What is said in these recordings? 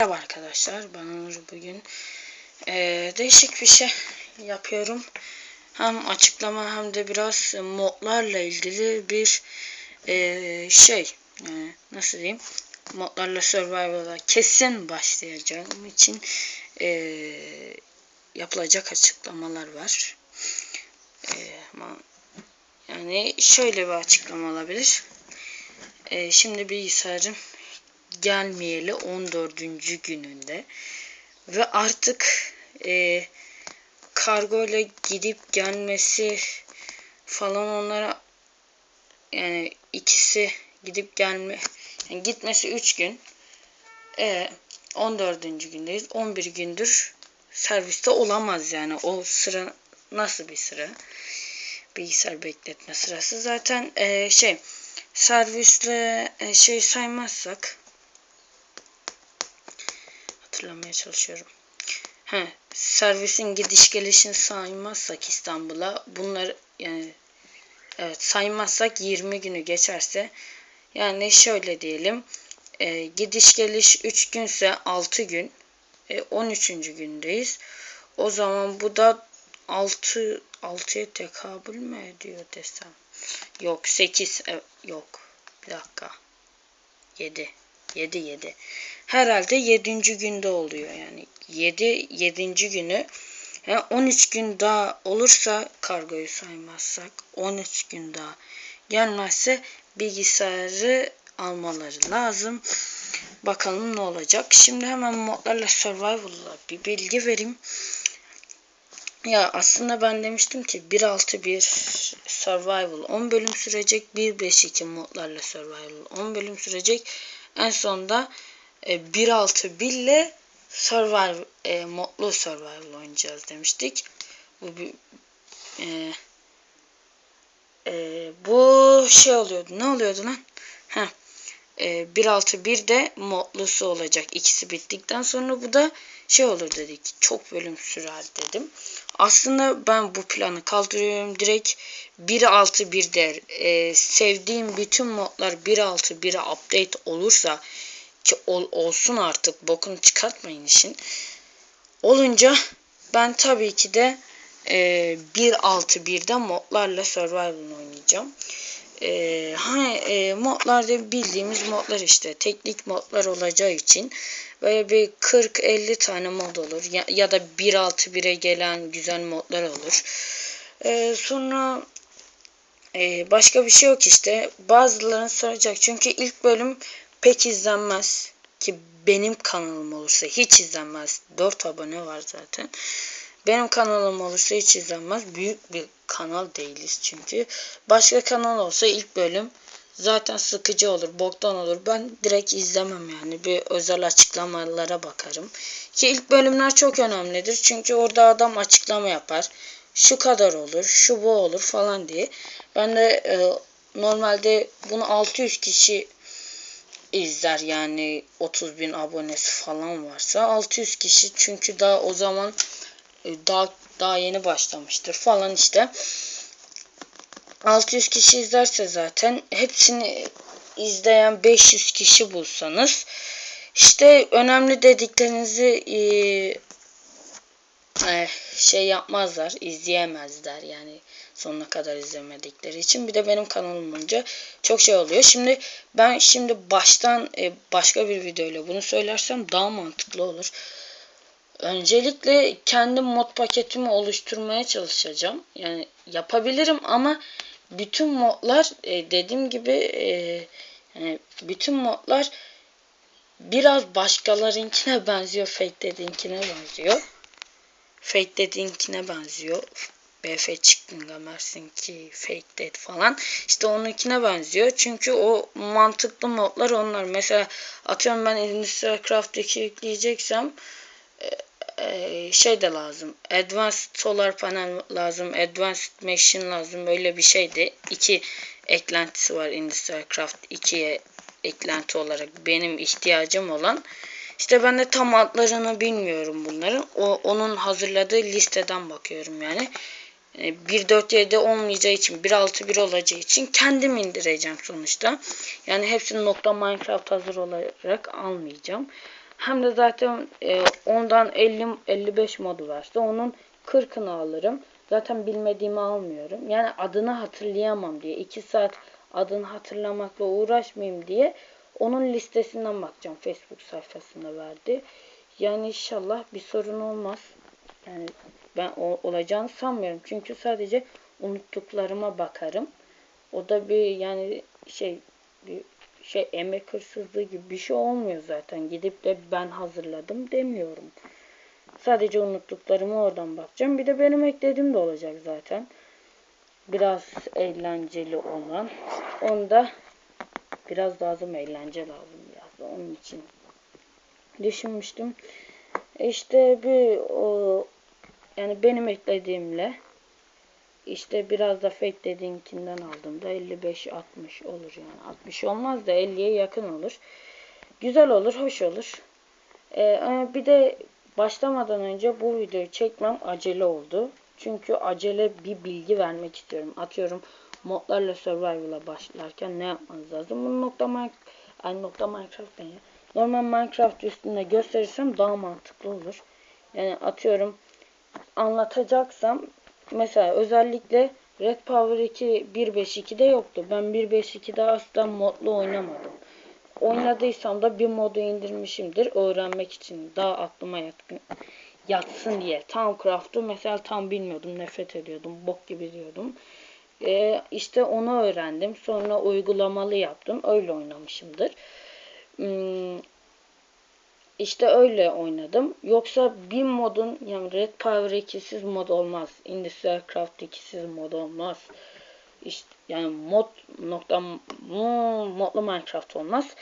Merhaba arkadaşlar, ben Onur bugün eee, değişik bir şey yapıyorum. Hem açıklama hem de biraz modlarla ilgili bir eee, şey, yani nasıl diyeyim, modlarla survival'a kesin başlayacağım için eee, yapılacak açıklamalar var. Eee, ama yani şöyle bir açıklama olabilir. Eee, şimdi bilgisayarım gelmeyeli 14. gününde ve artık e, kargo ile gidip gelmesi falan onlara yani ikisi gidip gelme yani gitmesi 3 gün e, 14. gündeyiz 11 gündür serviste olamaz yani o sıra nasıl bir sıra bilgisayar bekletme sırası zaten e, şey servisle e, şey saymazsak hatırlamaya çalışıyorum. He, servisin gidiş gelişini saymazsak İstanbul'a bunlar yani evet saymazsak 20 günü geçerse yani şöyle diyelim e, gidiş geliş 3 günse 6 gün e, 13. gündeyiz. O zaman bu da 6 6'ya tekabül mü ediyor desem? Yok 8 e, yok. Bir dakika. 7. 7 7. Herhalde 7. günde oluyor yani. 7 7. günü yani 13 gün daha olursa kargoyu saymazsak 13 gün daha gelmezse bilgisayarı almaları lazım. Bakalım ne olacak. Şimdi hemen modlarla survival'la bir bilgi vereyim. Ya aslında ben demiştim ki 1.6.1 survival 10 bölüm sürecek. 1.5.2 modlarla survival 10 bölüm sürecek. En sonunda e, 1.6.1 ile survival e, modlu survival oynayacağız demiştik. Bu bir e, e, bu şey oluyordu. Ne oluyordu lan? Heh. E, 1.6.1'de modlusu olacak. İkisi bittikten sonra bu da şey olur dedik. Çok bölüm sürer dedim. Aslında ben bu planı kaldırıyorum. Direkt 1.6.1 der. E, sevdiğim bütün modlar 1.6.1'e update olursa ki ol, olsun artık bokunu çıkartmayın işin. Olunca ben tabii ki de e, 1.6.1'de modlarla survival oynayacağım. E, hani e, modlarda bildiğimiz modlar işte teknik modlar olacağı için böyle bir 40-50 tane mod olur ya, ya da 1.6.1'e gelen güzel modlar olur. E, sonra e, başka bir şey yok işte bazılarını soracak çünkü ilk bölüm pek izlenmez ki benim kanalım olursa hiç izlenmez 4 abone var zaten. Benim kanalım olursa hiç izlenmez. Büyük bir kanal değiliz çünkü. Başka kanal olsa ilk bölüm zaten sıkıcı olur, boktan olur. Ben direkt izlemem yani. Bir özel açıklamalara bakarım. Ki ilk bölümler çok önemlidir. Çünkü orada adam açıklama yapar. Şu kadar olur, şu bu olur falan diye. Ben de e, normalde bunu 600 kişi izler yani 30 bin abonesi falan varsa 600 kişi çünkü daha o zaman e, daha daha yeni başlamıştır falan işte 600 kişi izlerse zaten hepsini izleyen 500 kişi bulsanız işte önemli dediklerinizi e, e, şey yapmazlar izleyemezler yani sonuna kadar izlemedikleri için bir de benim kanalım olunca çok şey oluyor. Şimdi ben şimdi baştan e, başka bir videoyla bunu söylersem daha mantıklı olur. Öncelikle kendi mod paketimi oluşturmaya çalışacağım. Yani yapabilirim ama bütün modlar e, dediğim gibi e, yani bütün modlar biraz başkalarınkine benziyor. Fake dediğinkine benziyor. Fake dediğinkine benziyor. BF çıktın gamersin ki fake dead falan. İşte onunkine benziyor. Çünkü o mantıklı modlar onlar. Mesela atıyorum ben Industrial Craft 2 yükleyeceksem e, şey de lazım. Advanced Solar Panel lazım. Advanced Machine lazım. Öyle bir şeydi. İki eklentisi var Industrial Craft 2'ye eklenti olarak benim ihtiyacım olan. İşte ben de tam adlarını bilmiyorum bunların. O onun hazırladığı listeden bakıyorum yani. 1.4.7 olmayacağı için 1.6.1 olacağı için kendim indireceğim sonuçta. Yani hepsini nokta Minecraft hazır olarak almayacağım. Hem de zaten e, ondan 50 55 modu varsa onun 40'ını alırım. Zaten bilmediğimi almıyorum. Yani adını hatırlayamam diye 2 saat adını hatırlamakla uğraşmayayım diye onun listesinden bakacağım. Facebook sayfasında verdi. Yani inşallah bir sorun olmaz. Yani ben o, olacağını sanmıyorum. Çünkü sadece unuttuklarıma bakarım. O da bir yani şey bir şey emek hırsızlığı gibi bir şey olmuyor zaten. Gidip de ben hazırladım demiyorum. Sadece unuttuklarımı oradan bakacağım. Bir de benim eklediğim de olacak zaten. Biraz eğlenceli olan. Onda biraz lazım eğlence lazım biraz da onun için düşünmüştüm. İşte bir o yani benim eklediğimle işte biraz da fake dediğinkinden aldığımda 55-60 olur yani. 60 olmaz da 50'ye yakın olur. Güzel olur, hoş olur. Ee, bir de başlamadan önce bu videoyu çekmem acele oldu. Çünkü acele bir bilgi vermek istiyorum. Atıyorum modlarla survival'a başlarken ne yapmanız lazım? Bunu nokta, yani nokta Minecraft ne ya? Normal Minecraft üstünde gösterirsem daha mantıklı olur. Yani atıyorum anlatacaksam mesela özellikle Red Power 2 1.5.2'de yoktu. Ben 1.5.2'de asla modlu oynamadım. Oynadıysam da bir modu indirmişimdir öğrenmek için. Daha aklıma yatkın, yatsın diye. Towncraft'ı mesela tam bilmiyordum. Nefret ediyordum. Bok gibi diyordum. Ee, işte onu öğrendim. Sonra uygulamalı yaptım. Öyle oynamışımdır. Hmm, işte öyle oynadım. Yoksa bir modun yani Red Power 2'siz mod olmaz. Industrial Craft 2'siz mod olmaz. İşte yani mod nokta modlu Minecraft olmaz.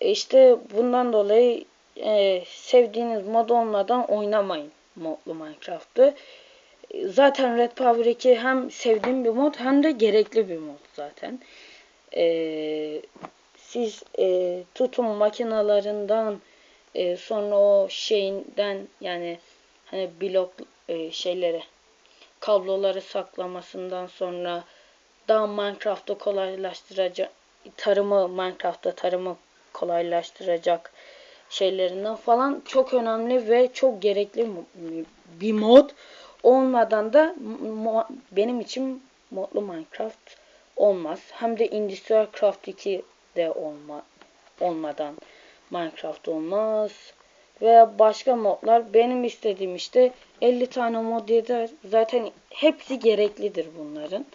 İşte bundan dolayı e, sevdiğiniz mod olmadan oynamayın modlu Minecraft'ı. Zaten Red Power 2 hem sevdiğim bir mod hem de gerekli bir mod zaten. E, siz e, tutum makinalarından e, sonra o şeyinden yani hani blok e, şeyleri kabloları saklamasından sonra daha Minecraft'ı kolaylaştıracak tarımı Minecraft'ta tarımı kolaylaştıracak şeylerinden falan çok önemli ve çok gerekli bir mod olmadan da benim için modlu Minecraft olmaz. Hem de Industrial Craft 2 de olma, olmadan Minecraft olmaz. Veya başka modlar. Benim istediğim işte 50 tane mod yeter. Zaten hepsi gereklidir bunların.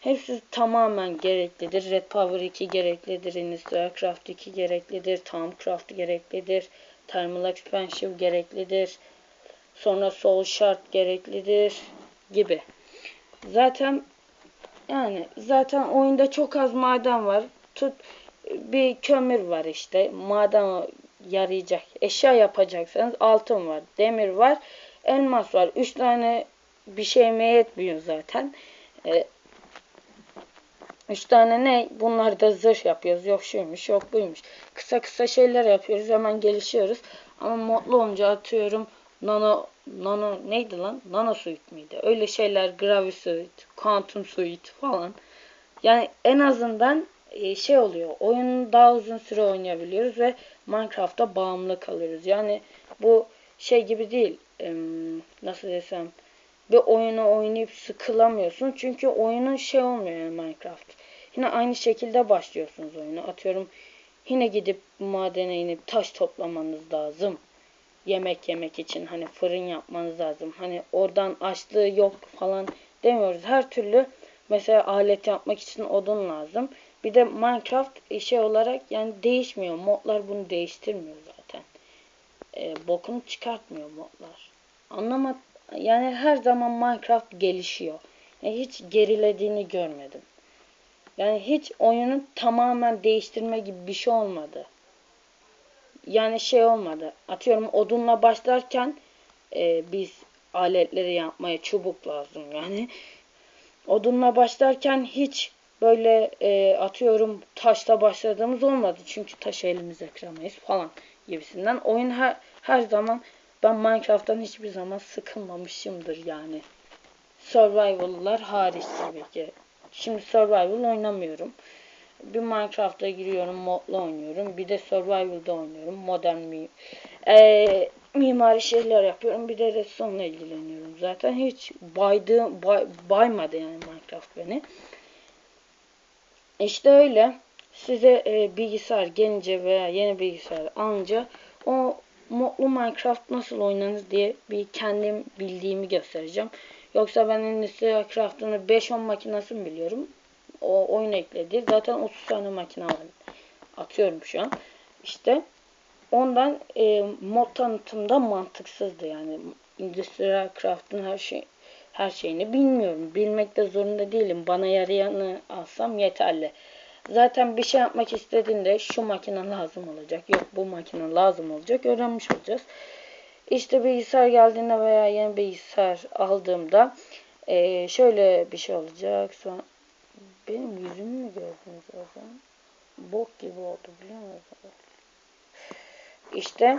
Hepsi tamamen gereklidir. Red Power 2 gereklidir. Industrial Craft 2 gereklidir. Thaumcraft gereklidir. Thermal Expansion gereklidir. Sonra Soul Shard gereklidir. Gibi. Zaten yani zaten oyunda çok az maden var. Tut bir kömür var işte. Maden yarayacak. Eşya yapacaksanız altın var. Demir var. Elmas var. Üç tane bir şey mi yetmiyor zaten. Ee, üç tane ne? Bunlar da zırh yapıyoruz. Yok şuymuş, yok buymuş. Kısa kısa şeyler yapıyoruz. Hemen gelişiyoruz. Ama modlu olunca atıyorum nano nano neydi lan? Nano suit miydi? Öyle şeyler gravi suit, quantum suit falan. Yani en azından e, şey oluyor. Oyunu daha uzun süre oynayabiliyoruz ve Minecraft'a bağımlı kalıyoruz. Yani bu şey gibi değil. Nasıl desem bir oyunu oynayıp sıkılamıyorsun. Çünkü oyunun şey olmuyor yani Minecraft. Yine aynı şekilde başlıyorsunuz oyunu. Atıyorum yine gidip madene inip taş toplamanız lazım. Yemek yemek için hani fırın yapmanız lazım. Hani oradan açlığı yok falan demiyoruz. Her türlü mesela alet yapmak için odun lazım. Bir de Minecraft şey olarak yani değişmiyor. Modlar bunu değiştirmiyor zaten. E, bokunu çıkartmıyor modlar. Anlamak yani her zaman Minecraft gelişiyor. Yani hiç gerilediğini görmedim. Yani hiç oyunu tamamen değiştirme gibi bir şey olmadı. Yani şey olmadı. Atıyorum odunla başlarken e, biz aletleri yapmaya çubuk lazım yani. Odunla başlarken hiç böyle e, atıyorum taşla başladığımız olmadı. Çünkü taşı elimize kıramayız falan gibisinden. Oyun her, her zaman ben Minecraft'tan hiçbir zaman sıkılmamışımdır yani. Survival'lar hariç tabii ki. Şimdi survival oynamıyorum. bir Minecraft'a giriyorum, modla oynuyorum. Bir de Survival'da oynuyorum. Modern mi ee, mimari şeyler yapıyorum. Bir de Redstone'la ilgileniyorum. Zaten hiç baydı, bay, baymadı yani Minecraft beni. İşte öyle. Size e, bilgisayar gelince veya yeni bilgisayar alınca o modlu Minecraft nasıl oynanır diye bir kendim bildiğimi göstereceğim. Yoksa ben Endüstri Craft'ını 5-10 makinası mı biliyorum? O oyun ekledi. Zaten 30 tane makine var. Atıyorum şu an. İşte ondan e, mod tanıtımda mantıksızdı yani. Industrial Craft'ın her şey her şeyini bilmiyorum. Bilmek de zorunda değilim. Bana yarayanı alsam yeterli. Zaten bir şey yapmak istediğinde şu makine lazım olacak. Yok bu makine lazım olacak. Öğrenmiş olacağız. İşte bilgisayar geldiğinde veya yeni bilgisayar aldığımda e, şöyle bir şey olacak. Sonra benim yüzümü mü gördünüz o zaman? Bok gibi oldu biliyor musunuz? İşte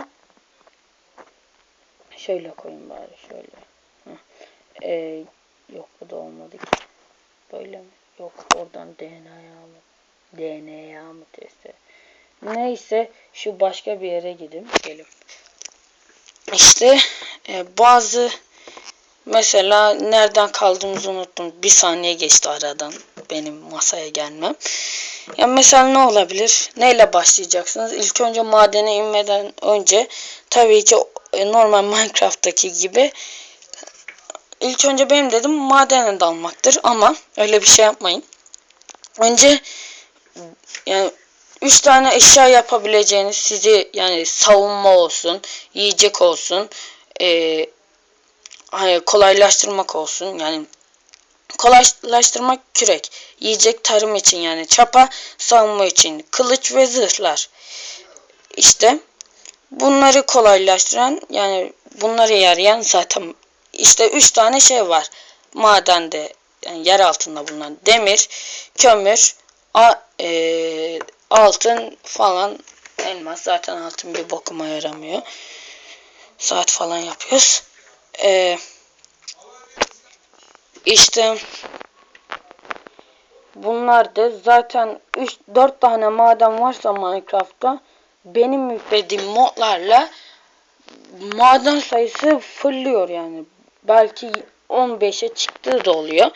şöyle koyayım bari şöyle. Ee, yok bu da olmadı ki. Böyle mi? Yok oradan DNA'ya mı? DNA mı testi? Neyse şu başka bir yere gideyim. Gelin. İşte e, bazı mesela nereden kaldığımızı unuttum. Bir saniye geçti aradan benim masaya gelmem. Ya mesela ne olabilir? Neyle başlayacaksınız? İlk önce madene inmeden önce tabii ki e, normal Minecraft'taki gibi ilk önce benim dedim madene dalmaktır ama öyle bir şey yapmayın. Önce yani üç tane eşya yapabileceğiniz sizi yani savunma olsun, yiyecek olsun, e, kolaylaştırmak olsun yani kolaylaştırmak kürek, yiyecek tarım için yani çapa, savunma için kılıç ve zırhlar. İşte bunları kolaylaştıran yani bunları yarayan zaten işte üç tane şey var. Madende yani yer altında bulunan demir, kömür, a, e, altın falan elmas zaten altın bir bokuma yaramıyor. Saat falan yapıyoruz. Eee işte bunlar da zaten 3 4 tane maden varsa Minecraft'ta benim yüklediğim modlarla maden sayısı fırlıyor yani. Belki 15'e çıktığı da oluyor.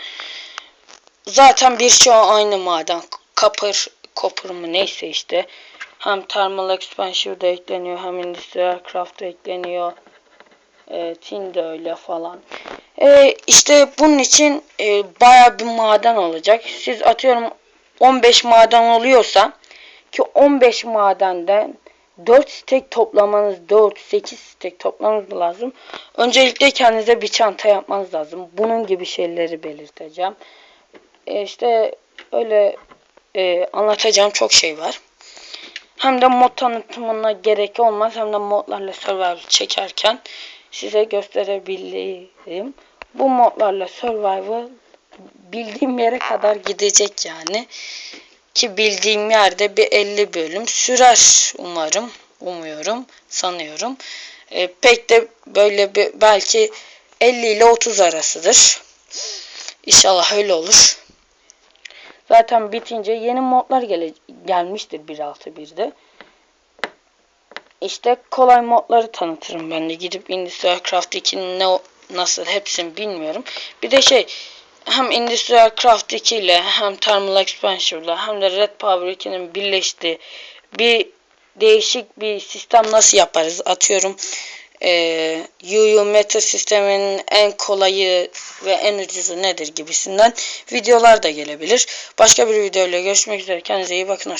Zaten bir şey aynı maden. Copper, copper mı neyse işte. Hem Thermal Expansion'da ekleniyor hem Industrial Craft'da ekleniyor. E, tin de öyle falan. E, işte bunun için e, baya bir maden olacak. Siz atıyorum 15 maden oluyorsa ki 15 madenden 4 stek toplamanız 4-8 stek toplamanız lazım. Öncelikle kendinize bir çanta yapmanız lazım. Bunun gibi şeyleri belirteceğim. E işte öyle e, anlatacağım çok şey var. Hem de mod tanıtımına gerek olmaz hem de modlarla survival çekerken size gösterebilirim. Bu modlarla survival bildiğim yere kadar gidecek yani. Ki bildiğim yerde bir 50 bölüm sürer umarım. Umuyorum, sanıyorum. E, pek de böyle bir belki 50 ile 30 arasıdır. İnşallah öyle olur. Zaten bitince yeni modlar gele gelmiştir 1.6.1'de. İşte kolay modları tanıtırım ben de. Gidip Industrial Craft 2'nin ne nasıl hepsini bilmiyorum. Bir de şey hem Industrial Craft 2 ile hem Thermal Expansion ile hem de Red Power 2'nin birleştiği bir değişik bir sistem nasıl yaparız? Atıyorum e, UU meta sisteminin en kolayı ve en ucuzu nedir gibisinden videolar da gelebilir. Başka bir videoyla görüşmek üzere. Kendinize iyi bakın.